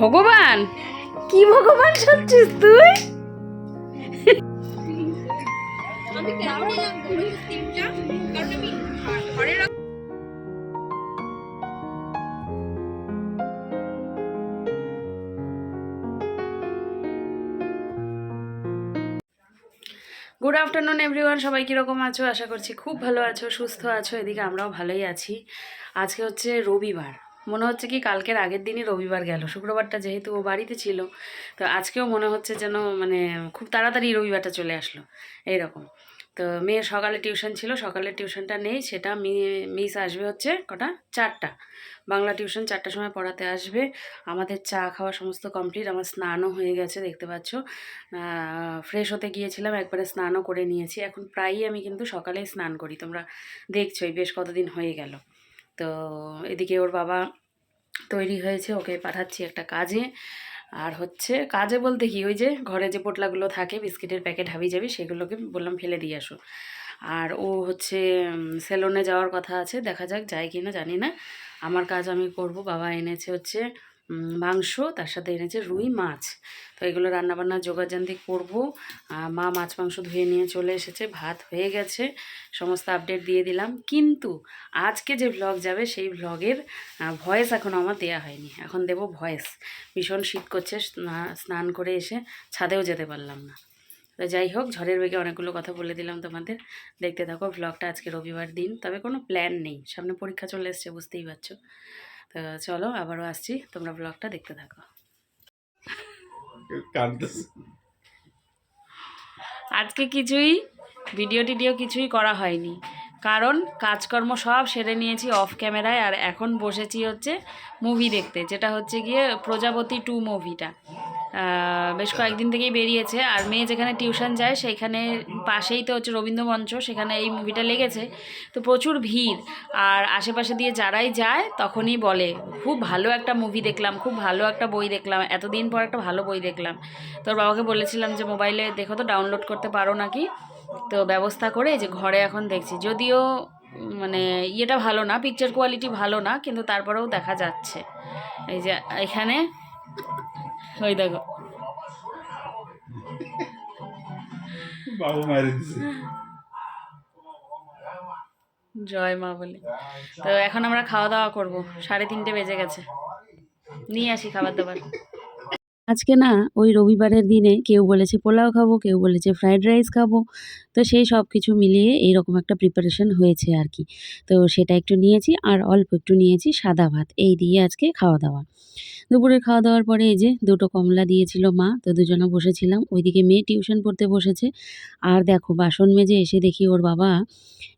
ভগবান? কি ভগবান সাজছিস তুই? গুড আফটারনুন এভরিওয়ান সবাই কীরকম আছো? আশা করছি খুব ভালো আছো সুস্থ আছো। এদিকে আমরাও ভালোই আছি। আজকে হচ্ছে রবিবার। মনে হচ্ছে কি কালকের আগের দিনই রবিবার গেল। শুক্রবারটা যেহেতু ও বাড়িতে ছিল, তো আজকেও মনে হচ্ছে যেন মানে খুব তাড়াতাড়ি রবিবারটা চলে আসলো, এইরকম। তো মেয়ের সকালে টিউশন ছিল সকালের টিউশনটা নেই, সেটা মি- মিস আসবে হচ্ছে কটা? চারটা। বাংলা টিউশন চারটার সময় পড়াতে আসবে। আমাদের চা খাওয়া সমস্ত কমপ্লিট, আমার স্নানও হয়ে গেছে, দেখতে পাচ্ছ। ফ্রেশ হতে গিয়েছিলাম, একবারে স্নানও করে নিয়েছি। এখন প্রায়ই আমি কিন্তু সকালেই স্নান করি, তোমরা দেখছোই, বেশ কতদিন হয়ে গেল। তো এদিকে ওর বাবা তৈরি হয়েছে, ওকে পাঠাচ্ছি একটা কাজে। আর হচ্ছে কাজে বলতে কি, ওই যে ঘরে যে পোটলাগুলো থাকে, বিস্কিটের প্যাকেট হাবি যাবি, সেগুলোকে বললাম ফেলে দিয়ে আসো। আর ও হচ্ছে সেলুনে যাওয়ার কথা আছে, দেখা যাক যায় কি না জানি না। আমার কাজ আমি করব, বাবা এনেছে হচ্ছে মাংস, তার সাথে এনেছে রুই মাছ। তো এগুলো রান্নাবান্না জোগাড়জান্তি করব। মা মাছ, মাংস ধুয়ে নিয়ে চলে এসেছে, ভাত হয়ে গেছে, সমস্ত আপডেট দিয়ে দিলাম। কিন্তু আজকে যে ভ্লগ যাবে, সেই ভ্লগের ভয়েস এখন আমার দেয়া হয়নি। এখন দেব ভয়েস ভীষণ শীত করছে, স্না- স্নান করে এসে ছাদেও যেতে পারলাম না। তো যাই হোক, ঝড়ের বেগে অনেকগুলো কথা বলে দিলাম তোমাদের। দেখতে থাকো ভ্লগটা আজকে রবিবার দিন। তবে কোনো প্ল্যান নেই। সামনে পরীক্ষা চলে এসছে, বুঝতেই পারছ। তো চলো আবারও আসছি তোমরা ব্লগটা দেখতে থাকো। আজকে কিছুই ভিডিও টিডিও কিছুই করা হয়নি। কারণ কাজকর্ম সব সেরে নিয়েছি অফ ক্যামেরায় আর এখন বসেছি হচ্ছে মুভি দেখতে যেটা হচ্ছে গিয়ে প্রজাপতি টু মুভিটা বেশ কয়েকদিন থেকেই বেরিয়েছে। আর মেয়ে যেখানে টিউশন যায়, সেইখানে পাশেই তো হচ্ছে রবীন্দ্র মঞ্চ সেখানে এই মুভিটা লেগেছে। তো প্রচুর ভিড়। আর আশেপাশে দিয়ে যারাই যায়, তখনই বলে, খুব ভালো একটা মুভি দেখলাম, খুব ভালো একটা বই দেখলাম, এতদিন পর একটা ভালো বই দেখলাম। তোর বাবাকে বলেছিলাম যে, মোবাইলে দেখো তো ডাউনলোড করতে পারো নাকি? তো ব্যবস্থা করে যে ঘরে এখন দেখছি। যদিও মানে ইয়েটা ভালো না পিকচার কোয়ালিটি ভালো না, কিন্তু তারপরেও দেখা যাচ্ছে। এই যে এখানে ওই দেখো বাবু মারি জয় মা বলে। তো এখন আমরা খাওয়া দাওয়া করব। সাড়ে তিনটে বেজে গেছে। নিয়ে আসি খাবার দাবার। আজকে না ওই রবিবারের দিনে কেউ বলেছে পোলাও খাব, কেউ বলেছে ফ্রাইড রাইস খাব। তো সেই সব কিছু মিলিয়ে এইরকম একটা প্রিপারেশন হয়েছে আর কি তো সেটা একটু নিয়েছি আর অল্প একটু নিয়েছি সাদা ভাত। এই দিয়ে আজকে খাওয়া দাওয়া। দুপুরের খাওয়া দাওয়ার পরে এই যে দুটো কমলা দিয়েছিল মা, তো দুজনে বসেছিলাম। ওইদিকে মেয়ে টিউশন পড়তে বসেছে। আর দেখো বাসন মেজে এসে দেখি ওর বাবা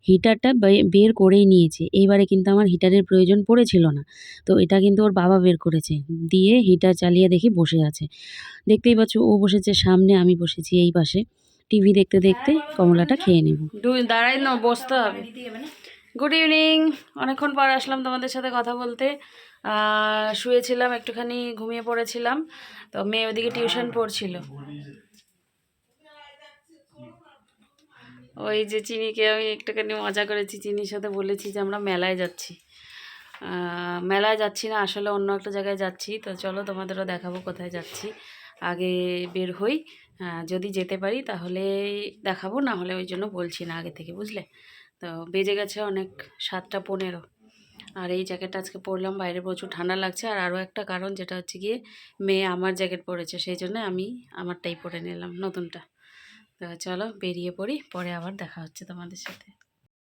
হিটারটা বের করেই নিয়েছে। এইবারে কিন্তু আমার হিটারের প্রয়োজন পড়েছিল না। তো এটা কিন্তু ওর বাবা বের করেছে। দিয়ে হিটার চালিয়ে দেখি বসে আছে। দেখতেই পাচ্ছ, ও বসেছে সামনে, আমি বসেছি এই পাশে। টিভি দেখতে দেখতে কমলাটা খেয়ে নেব। দাঁড়াই না, বসতে হবে। গুড ইভিনিং অনেকক্ষণ পর আসলাম তোমাদের সাথে কথা বলতে। শুয়েছিলাম, একটুখানি ঘুমিয়ে পড়েছিলাম। তো মেয়ে ওদিকে টিউশন পড়ছিল। ওই যে চিনিকে আমি একটুখানি মজা করেছি, চিনির সাথে বলেছি যে আমরা মেলায় যাচ্ছি। মেলায় যাচ্ছি না, আসলে অন্য একটা জায়গায় যাচ্ছি। তো চলো তোমাদেরও দেখাবো কোথায় যাচ্ছি। আগে বের হই। যদি যেতে পারি তাহলে দেখাবো, না হলে ওই জন্য বলছি না আগে থেকে, বুঝলে? তো বেজে গেছে অনেক সাতটা পনেরো। আর এই জ্যাকেটটা আজকে পরলাম, বাইরে প্রচুর ঠান্ডা লাগছে। আর আরও একটা কারণ, যেটা হচ্ছে গিয়ে মেয়ে আমার জ্যাকেট পরেছে, সেই জন্য আমি আমারটাই পরে নিলাম, নতুনটা। তো চলো বেরিয়ে পড়ি, পরে আবার দেখা হচ্ছে তোমাদের সাথে।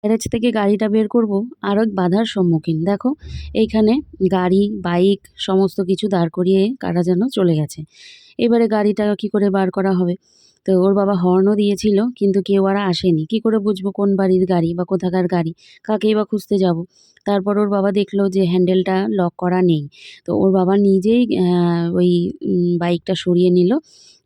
গ্যারেজ থেকে গাড়িটা বের করব আরও এক বাধার সম্মুখীন। দেখো, এইখানে গাড়ি, বাইক, সমস্ত কিছু দাঁড় করিয়ে কারা যেন চলে গেছে। এবারে গাড়িটা কি করে বার করা হবে? তো ওর বাবা হর্নও দিয়েছিল, কিন্তু কেউ আর আসেনি। কি করে বুঝব কোন বাড়ির গাড়ি বা কোথাকার গাড়ি? কাকেই বা খুঁজতে যাব? তারপর ওর বাবা দেখল যে হ্যান্ডেলটা লক করা নেই। তো ওর বাবা নিজেই ওই বাইকটা সরিয়ে নিল।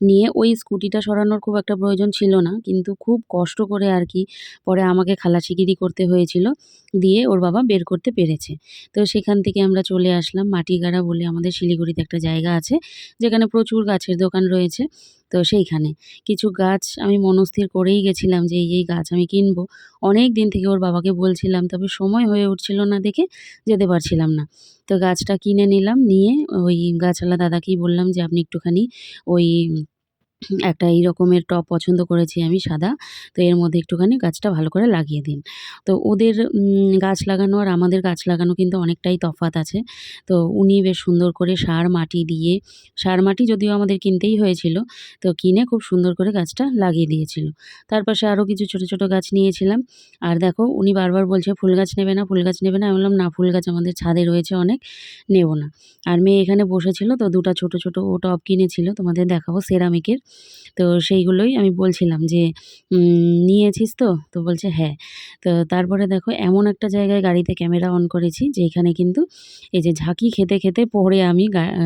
নিয়ে ওই স্কুটিটা সরানোর খুব একটা প্রয়োজন ছিল না, কিন্তু খুব কষ্ট করে আর কি পরে আমাকে খালাসিগিরি করতে হয়েছিল, দিয়ে ওর বাবা বের করতে পেরেছে। তো সেখান থেকে আমরা চলে আসলাম মাটিগাড়া বলে আমাদের শিলিগুড়িতে একটা জায়গা আছে, যেখানে প্রচুর গাছের দোকান রয়েছে। তো সেইখানে। কিছু গাছ আমি মনস্থির করেই গেছিলাম যে, এই গাছ আমি কিনবো। অনেক দিন থেকে ওর বাবাকে বলছিলাম, তবে সময় হয়ে উঠছিল না দেখে যেতে পারছিলাম না। তো গাছটা কিনে নিলাম, নিয়ে ওই গাছওয়ালা দাদাকেই বললাম যে, আপনি একটুখানি ওই একটা এই রকমের টব পছন্দ করেছি আমি সাদা, তো এর মধ্যে একটুখানি গাছটা ভালো করে লাগিয়ে দিন। তো ওদের গাছ লাগানো আর আমাদের গাছ লাগানো কিন্তু অনেকটাই তফাৎ আছে। তো উনি বেশ সুন্দর করে সার মাটি দিয়ে, সার মাটি যদিও আমাদের কিনতেই হয়েছিল, তো কিনে খুব সুন্দর করে গাছটা লাগিয়ে দিয়েছিল। তার পাশে আরও কিছু ছোট ছোট গাছ নিয়েছিলাম। আর দেখো, উনি বারবার বলছে, ফুল গাছ নেবে না, ফুল গাছ নেবে না। আমি বললাম, না, ফুল গাছ আমাদের ছাদে রয়েছে অনেক, নেব না। আর মেয়ে এখানে বসেছিল, তো দুটো ছোট ছোট ও টব কিনেছিল, তোমাদের দেখাবো, সেরামিকের। তো সেইগুলোই আমি বলছিলাম যে নিয়েছিস তো? তো বলছে হ্যাঁ। তো তারপরে দেখো এমন একটা জায়গায় গাড়িতে ক্যামেরা অন করেছি যেখানে কিন্তু এই যে ঝাঁকি খেতে খেতে পরে আমি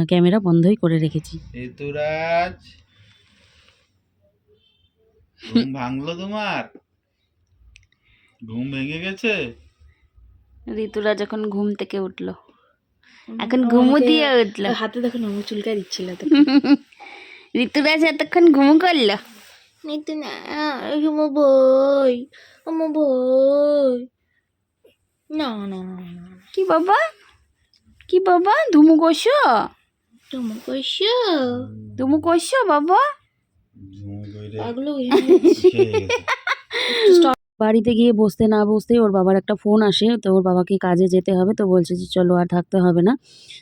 ক্যামেরা বন্ধই করে রেখেছি। ঋতুরাজ ঘুম ভাঙলো তোমার? ঘুম ভেঙে গেছে? ঋতুরাজ এখন ঘুম থেকে উঠল। এখন ঘুমু দিয়ে উঠল। হাতে দেখো না চুলকায় দিচ্ছিল তো। ঋতুরাজ এতক্ষণ ঘুম করল? ঋতু না বই আমার বই। না না কি বাবা? কি বাবা? ধুমু করছ ধুমু কইছো? ধুমু করছ বাবা? পাগলো বাড়িতে গিয়ে বসতে না বসতেই ওর বাবার একটা ফোন আসে, তো ওর বাবাকে কাজে যেতে হবে, তো বলছে যে চলো আর থাকতে হবে না।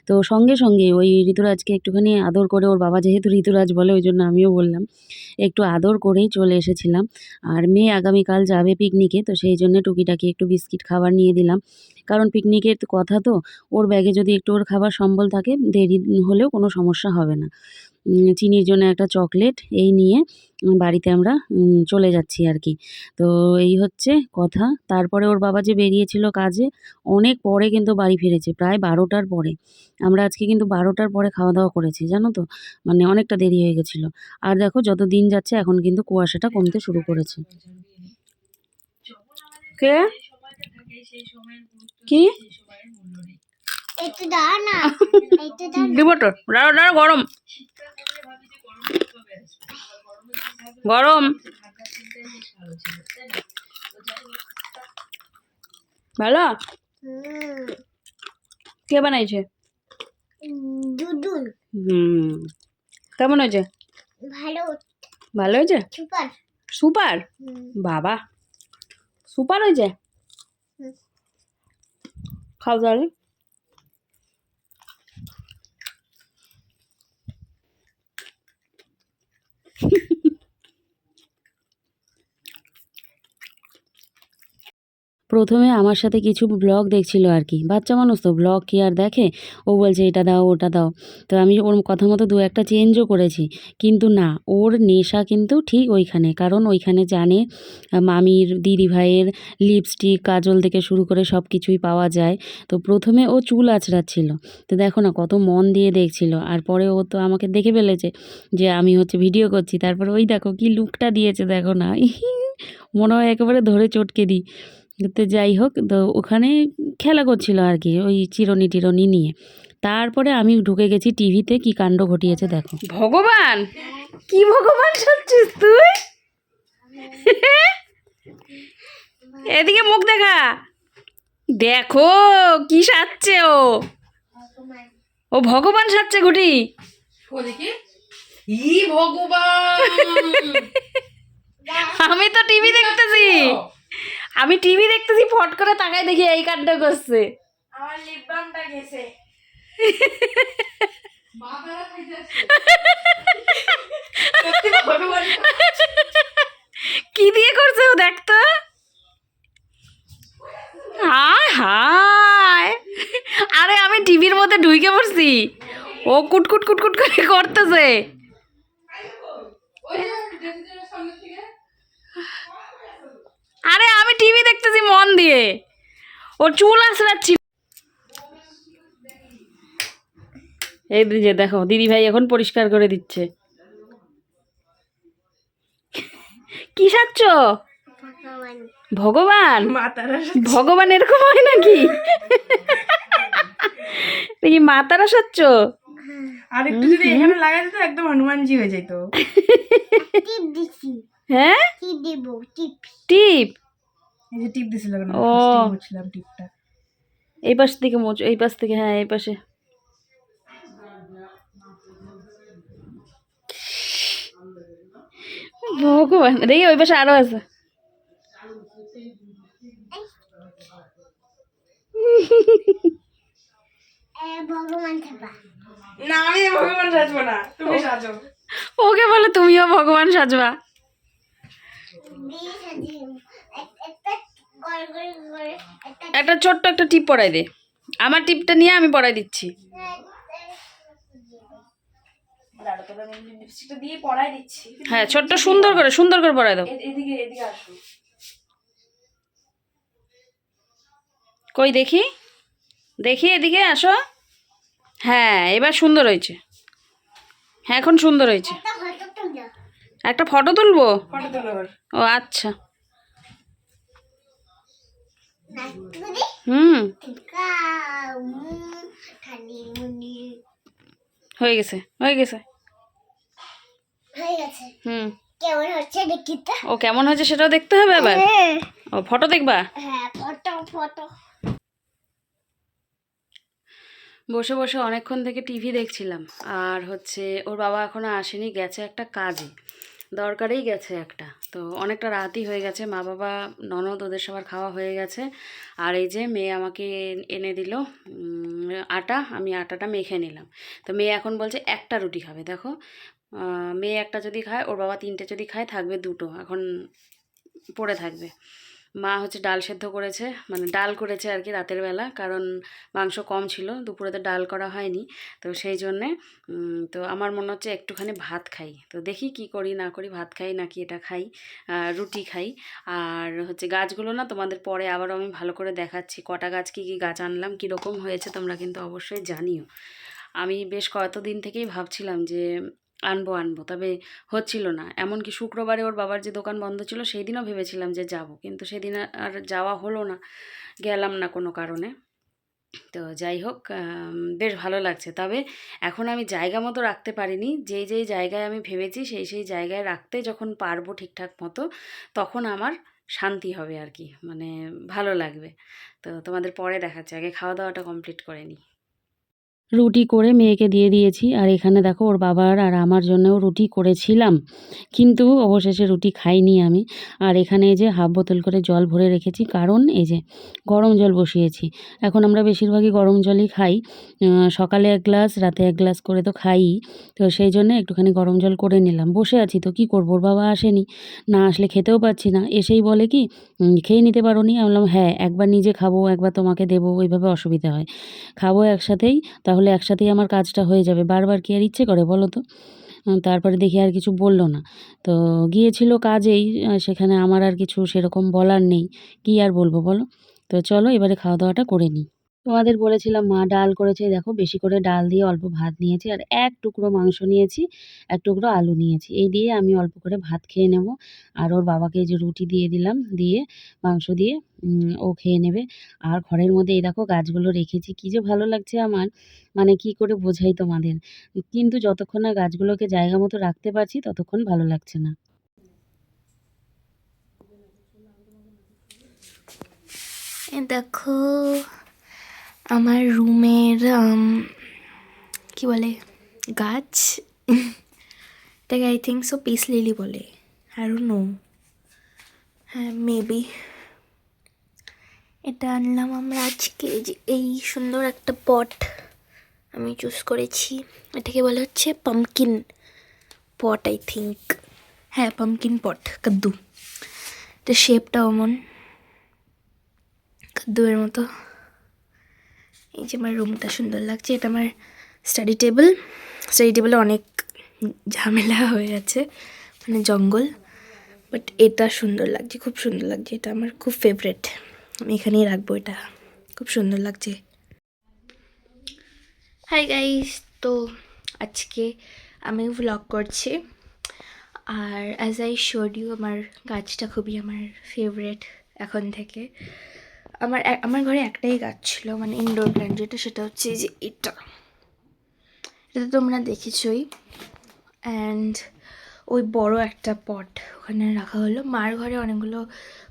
তো সঙ্গে সঙ্গে ওই ঋতুরাজকে একটুখানি আদর করে, ওর বাবা যেহেতু ঋতুরাজ বলে, ওই জন্য আমিও বললাম, একটু আদর করেই চলে এসেছিলাম। আর মেয়ে আগামীকাল যাবে পিকনিকে, তো সেই জন্য টুকিটাকি একটু বিস্কিট খাবার নিয়ে দিলাম। কারণ পিকনিকের কথা তো, ওর ব্যাগে যদি একটু ওর খাবার সম্বল থাকে, দেরি হলেও কোনো সমস্যা হবে না। চিনির জন্য একটা চকলেট এই নিয়ে বাড়িতে আমরা চলে যাচ্ছি আর কি। তো এই হচ্ছে কথা। তারপরে ওর বাবা যে বেরিয়েছিল কাজে অনেক পরে কিন্তু বাড়ি ফিরেছে প্রায় বারোটার পরে। আমরা আজকে কিন্তু বারোটার পরে খাওয়া দাওয়া করেছি জানো তো? মানে অনেকটা দেরি হয়ে গেছিল। আর দেখো যত দিন যাচ্ছে এখন কিন্তু কুয়াশাটা কমতে শুরু করেছে। কে? কি? দাও না দাও গরম। গরম। ভালো? কে বানাইছে? দুদুল। হুম। কেমন হয়েছে? ভালো। ভালো হয়েছে? সুপার। সুপার? বাবা। সুপার হয়েছে। খাও তাহলে। প্রথমে আমার সাথে কিছু ব্লগ দেখছিল আর কি। বাচ্চা মানুষ তো ব্লগ কি আর দেখে? ও বলছে, এটা দাও, ওটা দাও। তো আমি ওর কথা মতো দু একটা চেঞ্জও করেছি। কিন্তু না, ওর নেশা কিন্তু ঠিক ওইখানে। কারণ ওইখানে জানে মামির দিদি ভাইয়ের লিপস্টিক কাজল থেকে শুরু করে সব কিছুই পাওয়া যায়। তো প্রথমে ও চুল আঁচড়াচ্ছিল। তো দেখো না, কত মন দিয়ে দেখছিল। আর পরে ও তো আমাকে দেখে ফেলেছে যে, আমি হচ্ছে ভিডিও করছি। তারপর ওই দেখো কি লুকটা দিয়েছে, দেখো না। মনে হয় একেবারে ধরে চটকে দিই। তো যাই হোক তো ওখানে খেলা করছিল আর কি ওই চিরনি টিরনি নিয়ে। তারপরে আমি ঢুকে গেছি টিভিতে কি কাণ্ড ঘটিয়েছে দেখো। ভগবান! কি ভগবান সাজছিস তুই? এদিকে মুখ দেখা। দেখো কি সাজছে ও। ও ভগবান সাজছে ঘুটি ই ভগবান! আমি তো টিভি দেখতেছি। আমি টিভি দেখতেছি ফট করে তাকায় দেখি এই কাণ্ড করছে। আমার লিপ বামটা গেছে। কি দিয়ে করছে ও দেখতো হায় হায়। আরে আমি টিভির মধ্যে ঢুকে পড়ছি। ও কুটকুট কুটকুট করে করতেছে। আরে আমি টিভি দেখতেছি মন দিয়ে। ও চুল আসরাচ্ছি এই যে দেখো দিদি ভাই এখন পরিষ্কার করে দিচ্ছে। কি সাজছ? ভগবান? ভগবান এরকম হয় নাকি? দেখি মাতারা সাচ্ছ আর একটু যদি এখানে লাগাই দিত একদম হনুমানজি হয়ে যেত টিপ দিছি। হ্যাঁ? টিপ দিব? টিপ টিপ? এই যে টিপ দিছিল কেন? ও। বুঝছিলাম টিপটা। এই পাশ থেকে মোচ এই পাশ থেকে হ্যাঁ এই পাশে। ভগবান দেখি ওই পাশে আরও আছে। না আমি ভগবান সাজবো না তুমি সাজো। ওকে বলে তুমিও ভগবান সাজবা। একটা ছোট্ট একটা টিপ পরাই দে। আমার টিপটা নিয়ে আমি পরাই দিচ্ছি। হ্যাঁ ছোট্ট সুন্দর করে সুন্দর করে পরাই দাও। কই দেখি? দেখি এদিকে আসো। হ্যাঁ এবার সুন্দর হয়েছে। হ্যাঁ এখন সুন্দর হয়েছে। একটা ফটো তুলবো। ও আচ্ছা। হুম। মুনি হয়ে গেছে হয়ে গেছে। হয়ে গেছে। হুম। কেমন হচ্ছে দেখি ও কেমন হয়েছে সেটাও দেখতে হবে আবার? হ্যাঁ। ও ফটো দেখবা? হ্যাঁ ফটো ফটো। বসে বসে অনেকক্ষণ থেকে টিভি দেখছিলাম। আর হচ্ছে ওর বাবা এখনও আসেনি গেছে একটা কাজে। দরকারেই গেছে একটা। তো অনেকটা রাতই হয়ে গেছে মা বাবা ননদ ওদের সবার খাওয়া হয়ে গেছে। আর এই যে মেয়ে আমাকে এনে দিল আটা, আমি আটাটা মেখে নিলাম। তো মেয়ে এখন বলছে একটা রুটি খাবে, দেখো। মেয়ে একটা যদি খায়, ওর বাবা তিনটে যদি খায়, থাকবে দুটো, এখন পড়ে থাকবে। মা হচ্ছে ডাল সেদ্ধ করেছে মানে ডাল করেছে আর কি রাতের বেলা, কারণ মাংস কম ছিল দুপুরে তো ডাল করা হয়নি। তো সেই জন্যে তো আমার মনে হচ্ছে একটুখানি ভাত খাই। তো দেখি কি করি, না করি, ভাত খাই নাকি এটা খাই রুটি খাই। আর হচ্ছে গাছগুলো না তোমাদের পরে আবারও আমি ভালো করে দেখাচ্ছি, কটা গাছ কী কী গাছ আনলাম, কীরকম হয়েছে তোমরা কিন্তু অবশ্যই জানিও। আমি বেশ কতদিন থেকেই ভাবছিলাম যে আনব আনব। তবে হচ্ছিল না। এমনকি শুক্রবারে ওর বাবার যে দোকান বন্ধ ছিল সেই দিনও ভেবেছিলাম যে যাব। কিন্তু সেদিন আর যাওয়া হলো না। গেলাম না কোনো কারণে। তো যাই হোক বেশ ভালো লাগছে। তবে এখন আমি জায়গা মতো রাখতে পারিনি। যেই যেই জায়গায় আমি ভেবেছি, সেই সেই জায়গায় রাখতে যখন পারব ঠিকঠাক মতো, তখন আমার শান্তি হবে আর কি। মানে ভালো লাগবে। তো তোমাদের পরে দেখাচ্ছে। আগে খাওয়া দাওয়াটা কমপ্লিট করে নিই। রুটি করে মেয়েকে দিয়ে দিয়েছি। আর এখানে দেখো ওর বাবার আর আমার জন্যও রুটি করেছিলাম। কিন্তু অবশেষে রুটি খাইনি আমি। আর এখানে এই যে হাফ বোতল করে জল ভরে রেখেছি। কারণ এই যে গরম জল বসিয়েছি। এখন আমরা বেশিরভাগই গরম জলই খাই। সকালে এক গ্লাস, রাতে এক গ্লাস করে তো খাই তো সেই জন্য একটুখানি গরম জল করে নিলাম। বসে আছি তো, কি করব? ওর বাবা আসেনি। না আসলে খেতেও পাচ্ছি না। এসেই বলে কি খেয়ে নিতে পারো নি আমি বললাম হ্যাঁ একবার নিজে খাব, একবার তোমাকে দেবো। ওইভাবে অসুবিধা হয়। খাব একসাথেই, তাহলে একসাথেই আমার কাজটা হয়ে যাবে। বারবার কি আর ইচ্ছে করে বলো তো? তারপরে দেখি আর কিছু বলল না। তো গিয়েছিল কাজেই সেখানে আমার আর কিছু সেরকম বলার নেই। কি আর বলব বলো? তো চলো এবারে খাওয়া দাওয়াটা করে নিই। তোমাদের বলেছিলাম মা ডাল করেছে, দেখো বেশি করে ডাল দিয়ে অল্প ভাত নিয়েছি আর এক টুকরো মাংস নিয়েছি, এক টুকরো আলু নিয়েছি। এই দিয়ে আমি অল্প করে ভাত খেয়ে নেব আর ওর বাবাকে যে রুটি দিয়ে দিলাম, দিয়ে মাংস দিয়ে ও খেয়ে নেবে। আর ঘরের মধ্যে এই দেখো গাছগুলো রেখেছি, কী যে ভালো লাগছে আমার মানে কি করে বোঝাই তোমাদের। কিন্তু যতক্ষণ না গাছগুলোকে জায়গা মতো রাখতে পারছি, ততক্ষণ ভালো লাগছে না। দেখো আমার রুমের কি বলে, গাছ? এটাকে I think so peace lily বলে। আর নো হ্যাঁ মেবি এটা আনলাম আমরা আজকে যে এই সুন্দর একটা পট আমি চুজ করেছি। এটাকে বলা হচ্ছে পামকিন পট আই থিঙ্ক হ্যাঁ পামকিন পট কাদ্দু এটা শেপটা অমন। কাদ্দুয়ের মতো। এই যে আমার রুমটা সুন্দর লাগছে, এটা আমার স্টাডি টেবিল স্টাডি টেবিলে অনেক ঝামেলা হয়ে আছে মানে জঙ্গল বাট এটা সুন্দর লাগছে, খুব সুন্দর লাগছে, এটা আমার খুব ফেভারেট আমি এখানেই রাখব এটা, খুব সুন্দর লাগছে। হাই গাইস তো আজকে আমি ভ্লগ করছি, আর অ্যাজ আই শোড ইউ আমার গাছটা খুবই আমার ফেভারেট এখন থেকে। আমার আমার ঘরে একটাই গাছ ছিল মানে ইনডোর প্ল্যান্ট যেটা, সেটা হচ্ছে যে এটা। এটা তো তোমরা দেখেছই। অ্যান্ড ওই বড় একটা পট ওখানে রাখা হলো। মার ঘরে অনেকগুলো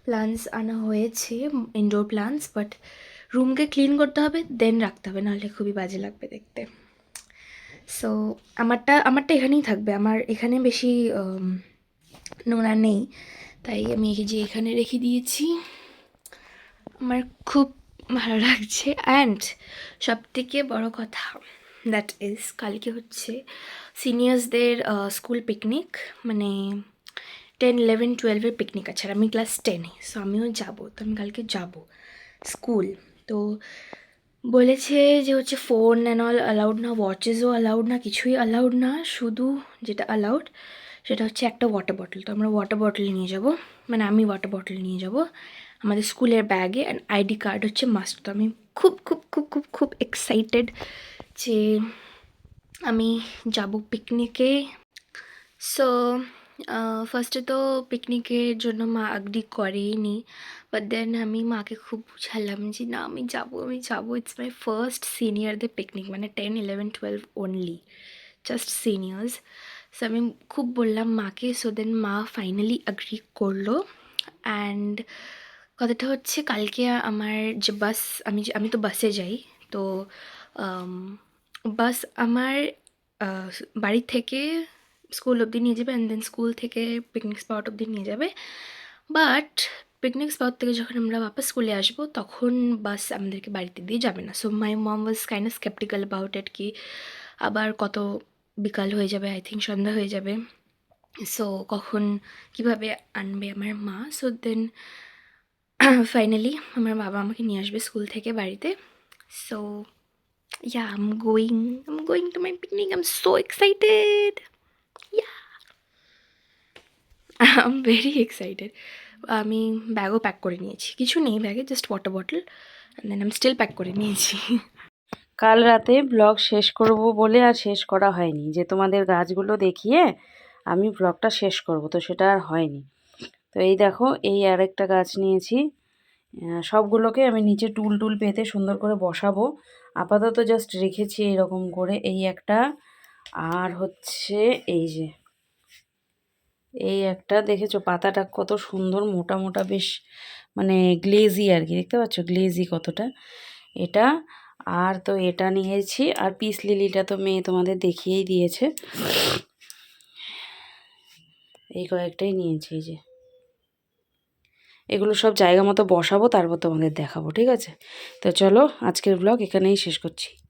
প্লান্টস আনা হয়েছে ইনডোর প্লান্টস বাট রুমকে ক্লিন করতে হবে দেন রাখতে হবে, নাহলে খুবই বাজে লাগবে দেখতে। সো আমারটা আমারটা এখানেই থাকবে। আমার এখানে বেশি নোংরা নেই। তাই আমি এই যে এখানে রেখে দিয়েছি। আমার খুব ভালো লাগছে। অ্যান্ড সব থেকে বড় কথা দ্যাট ইজ কালকে হচ্ছে সিনিয়র্সদের স্কুল পিকনিক মানে টেন ইলেভেন টুয়েলভের পিকনিক আছে। আর আমি ক্লাস টেনে সো আমিও যাব, তো আমি কালকে যাব স্কুল তো বলেছে যে হচ্ছে ফোন অ্যান্ড অল অ্যালাউড না ওয়াচেসও অ্যালাউড না, কিছুই অ্যালাউড না, শুধু যেটা অ্যালাউড সেটা হচ্ছে একটা ওয়াটার বটল তো আমরা ওয়াটার বটল নিয়ে যাব মানে আমি ওয়াটার বটল নিয়ে যাব। আমাদের স্কুলের ব্যাগে অ্যান্ড আইডি কার্ড হচ্ছে মাস্ট তো আমি খুব খুব খুব খুব খুব এক্সাইটেড যে আমি যাব পিকনিকে সো ফার্স্টে তো পিকনিকের জন্য মা আগ্রি করেইনি বাট দেন আমি মাকে খুব বুঝালাম যে না, আমি যাব আমি যাব। ইটস মাই ফার্স্ট সিনিয়রদের পিকনিক মানে ten eleven twelve only just seniors so আমি খুব বললাম মাকে সো দেন মা ফাইনালি আগ্রি করল। অ্যান্ড কথাটা হচ্ছে কালকে আমার যে বাস আমি আমি তো বাসে যাই, তো বাস আমার বাড়ি থেকে স্কুল অবধি নিয়ে যাবে অ্যান্ড দেন স্কুল থেকে পিকনিক স্পট অবধি নিয়ে যাবে। বাট পিকনিক স্পট থেকে যখন আমরা বাপস স্কুলে আসব, তখন বাস আমাদেরকে বাড়িতে দিয়ে যাবে না। So my mom was kind of skeptical about it কি, আবার কত বিকাল হয়ে যাবে আই থিঙ্ক সন্ধ্যা হয়ে যাবে। সো কখন কীভাবে আনবে আমার মা? সো দেন ফাইনালি আমার বাবা আমাকে নিয়ে আসবে স্কুল থেকে বাড়িতে। So yeah I'm going I'm going to my picnic I'm so excited yeah. I'm very excited. আমি ব্যাগও প্যাক করে নিয়েছি। কিছু নেই ব্যাগে জাস্ট ওয়াটার বটল দেন আমি স্টিল প্যাক করে নিয়েছি। কাল রাতে ব্লগ শেষ করব বলে আর শেষ করা হয়নি। যে তোমাদের গাছগুলো দেখিয়ে আমি ব্লগটা শেষ করব, তো সেটা আর হয়নি। তো এই দেখো, এই আরেকটা গাছ নিয়েছি। সবগুলোকে আমি নিচে টুল টুল পেতে সুন্দর করে বসাবো। আপাতত জাস্ট রেখেছি এরকম করে এই একটা। আর হচ্ছে এই যে, এই একটা দেখেছ? পাতাটা কত সুন্দর, মোটা মোটা বেশ মানে গ্লেজি আর কি দেখতে পাচ্ছ? গ্লেজি কতটা। এটা, আর তো এটা নিয়েছি। আর পিস লিলিটা তো মেয়ে তোমাদের দেখিয়েই দিয়েছে। এই কয়েকটাই নিয়েছি যে। এগুলো সব জায়গা মতো বসাবো, তারপর তোমাদের দেখাবো, ঠিক আছে? তো চলো, আজকের ব্লগ এখানেই শেষ করছি।